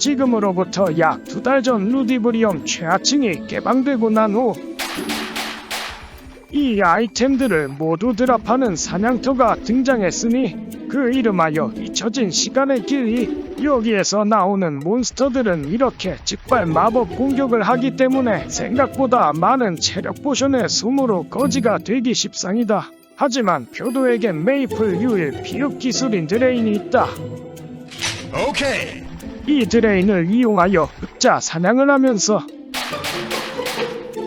지금으로부터 약 두 달 전 루디브리엄 최하층이 개방되고 난 후 이 아이템들을 모두 드랍하는 사냥터가 등장했으니 그 이름하여 잊혀진 시간의 길이 여기에서 나오는 몬스터들은 이렇게 즉발 마법 공격을 하기 때문에 생각보다 많은 체력 포션의 숨으로 거지가 되기 십상이다. 하지만 표도에겐 메이플 유일 비읍 기술인 드레인이 있다. 오케이. 이 드레인을 이용하여 흑자 사냥을 하면서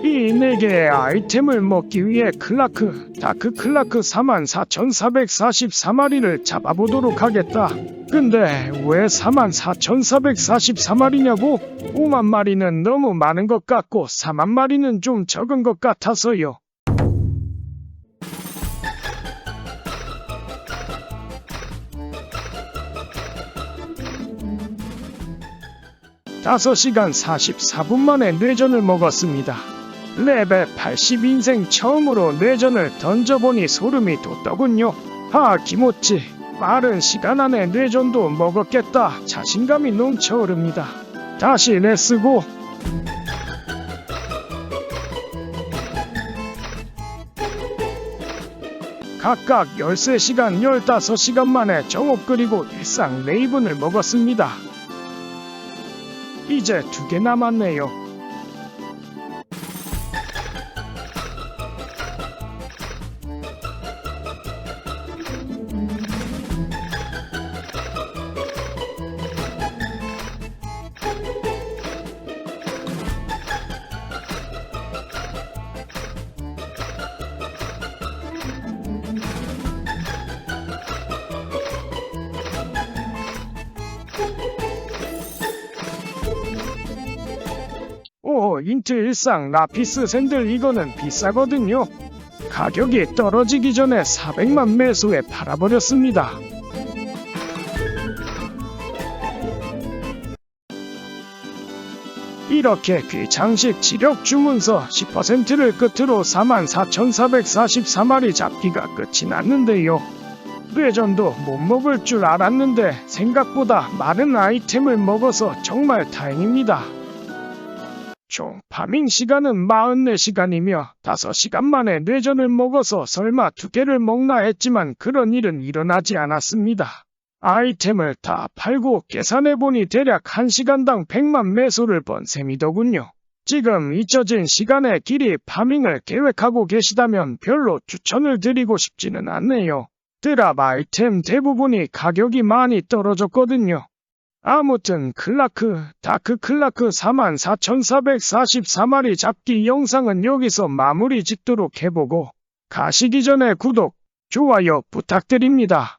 이네 개의 아이템을 먹기 위해 클라크, 다크 클라크 44,444마리를 잡아보도록 하겠다. 근데 왜 44,444마리냐고? 5만 마리는 너무 많은 것 같고 4만 마리는 좀 적은 것 같아서요. 다섯 시간 44분 만에 뇌전을 먹었습니다. 레벨 80 인생 처음으로 뇌전을 던져보니 소름이 돋더군요. 아, 김오찌. 빠른 시간 안에 뇌전도 먹었겠다. 자신감이 넘쳐오릅니다. 다시 레스고. 각각 13시간, 15시간 만에 정옥 그리고 일상 레이븐을 먹었습니다. 이제 두 개 남았네요. 오, 인트 일상 라피스 샌들 이거는 비싸거든요. 가격이 떨어지기 전에 400만 매수에 팔아버렸습니다. 이렇게 귀창식 지력 주문서 10%를 끝으로 44,444마리 잡기가 끝이 났는데요. 뇌전도 못 먹을 줄 알았는데 생각보다 많은 아이템을 먹어서 정말 다행입니다. 총 파밍 시간은 44시간이며 5시간 만에 뇌전을 먹어서 설마 두 개를 먹나 했지만 그런 일은 일어나지 않았습니다. 아이템을 다 팔고 계산해보니 대략 1시간당 100만 매수를 번 셈이더군요. 지금 잊혀진 시간의 길이 파밍을 계획하고 계시다면 별로 추천을 드리고 싶지는 않네요. 드랍 아이템 대부분이 가격이 많이 떨어졌거든요. 아무튼 클라크, 다크 클라크 44,444마리 잡기 영상은 여기서 마무리 짓도록 해보고 가시기 전에 구독, 좋아요 부탁드립니다.